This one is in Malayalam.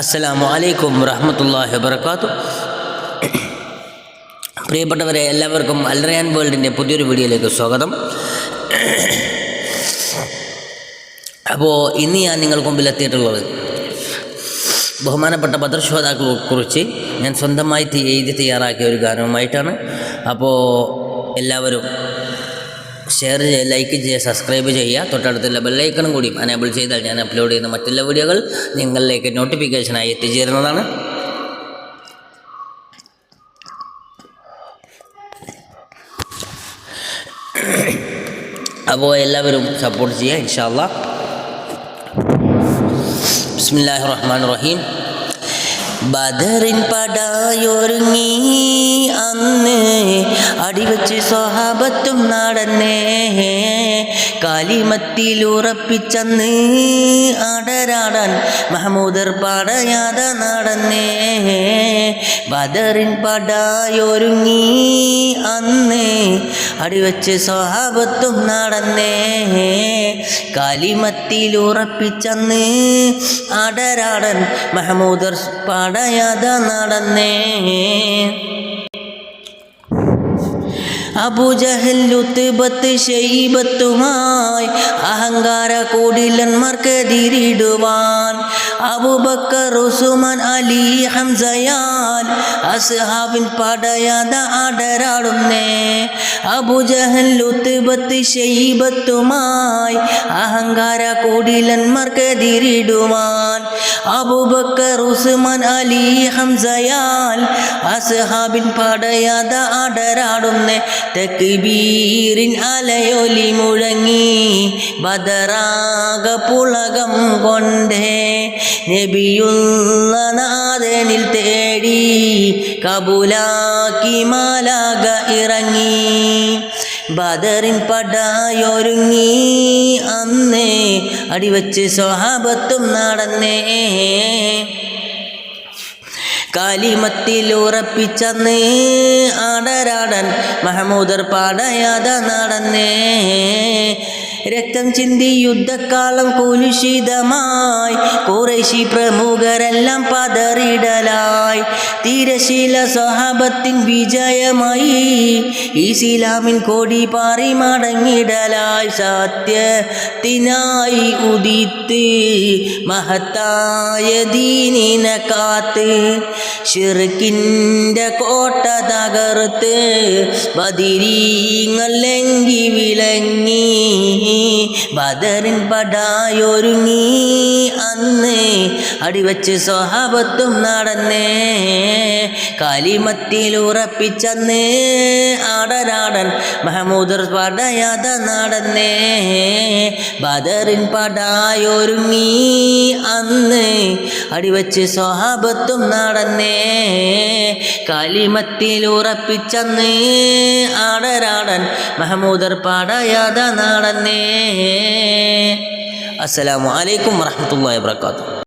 അസ്സലാമു അലൈക്കും വറഹമത്തല്ലാഹി വബർക്കാത്തു പ്രിയപ്പെട്ടവരെ എല്ലാവർക്കും അൽറയാൻ വേൾഡിന്റെ പുതിയൊരു വീഡിയോയിലേക്ക് സ്വാഗതം. അപ്പോൾ ഇന്ന് ഞാൻ നിങ്ങൾക്ക് മുമ്പിൽ എത്തിയിട്ടുള്ളത് ബഹുമാനപ്പെട്ട ഭദ്രശ്രോതാക്കളെ കുറിച്ച് ഞാൻ സ്വന്തമായി എഴുതി തയ്യാറാക്കിയ ഒരു ഗാനവുമായിട്ടാണ്. അപ്പോൾ എല്ലാവരും ഷെയർ ചെയ്യുക ലൈക്ക് ചെയ്യുക സബ്സ്ക്രൈബ് ചെയ്യുക. തൊട്ടടുത്തുള്ള ബെല്ലൈക്കണും കൂടി അനേബിൾ ചെയ്താൽ ഞാൻ അപ്ലോഡ് ചെയ്യുന്ന മറ്റുള്ള വീഡിയോകൾ നിങ്ങളിലേക്ക് നോട്ടിഫിക്കേഷനായി എത്തിച്ചേരുന്നതാണ്. അപ്പോൾ എല്ലാവരും സപ്പോർട്ട് ചെയ്യുക ഇൻഷാല്ല ബിസ്മില്ലാഹി റഹ്മാൻ റഹീം. ബദറിൻ പടായൊരുങ്ങി അന്ന് അടിവച്ച് സ്വഹാബത്തും നടന്നേ. കാലിമത്തിൽ ഉറപ്പിച്ചന്ന് അടരാടാൻ മഹമൂദർ പടയാത നടന്നേ. ബദറിൻ പടായൊരുങ്ങി അന്ന് അടിവച്ച് സ്വഹാബത്തും നടന്നേ. കാലിമത്തിൽ ഉറപ്പിച്ചെന്ന് അടരാടൻ മഹമൂദർ പടയാത നടന്നേ. അബുജഹല്ലുത്തുബത്ത് അഹങ്കാര കൂടിലന്മാർക്കെതിരിടുവാൻ അബുബക്കർ ഉസുമാൻ അലി ഹംസയാൽ അസ്ഹാബിൻ പടയാത അടരാടുന്നേ അബുജഹല്ലുത്തുബത്ത് ഷെയ്ബത്തുമായി അഹങ്കാര കൂടിലന്മാർക്കെതിരിടുവാൻ അബുബക്കർ ഉസ്മാൻ അലി ഹംസയാൽ അസ്ഹാബിൻ പടയാത അടരാടുന്നേ തക്ബീറിൻ അലയൊലി മുഴങ്ങി ബദറാക പുളകം കൊണ്ടേ നബിയുള്ള നാഥനിൽ തേടി കബുലാക്കി മാലാക ഇറങ്ങി. ബദറിൻ പടായൊരുങ്ങി. അന്നേ അടിവച്ച് സ്വഹാബത്തും നടന്നേ. കാലിമത്തിൽ ഉറപ്പിച്ചന്ന്. ആടരാടൻ മഹമൂദർ പാടയാത നടന്നേ. രക്തം ചിന്തി യുദ്ധക്കാലം കുലുഷിതമായി കുറേശി പ്രമുഖരെല്ലാം പതറിടലായി. തീരശീല സ്വഹാബത്തിൻ വിജയമായി. ഇസ്ലാമിൻ കൊടി പാറി മടങ്ങിടലായി. സത്യത്തിനായി ഉദിത്ത് മഹത്തായ ദീനിനെ കാത്ത് ഷിർക്കിന്റെ കോട്ട തകർത്ത് ബദിരീങ്ങല്ലെങ്കി വിളങ്ങി ബദറിൻ പടായൊരുങ്ങി. അന്ന് അടിവച്ച് സ്വഹാബത്തും നടന്നേ കാലിമത്തിൽ ഉറപ്പിച്ചന്ന് ആടരാടൻ മഹമൂദർ പടയാത നടന്നേ. ബദറിൻ പടായൊരുങ്ങി അന്ന് അടിവച്ച് സ്വഹാബത്തും നടന്നേ. കാലിമത്തിൽ ഉറപ്പിച്ചന്ന് ആടരാടൻ മഹമൂദർ പടയാത നടന്നേ. അസ്സലാമു അലൈക്കും വറഹ്മത്തുള്ളാഹി വബറകാതുഹു.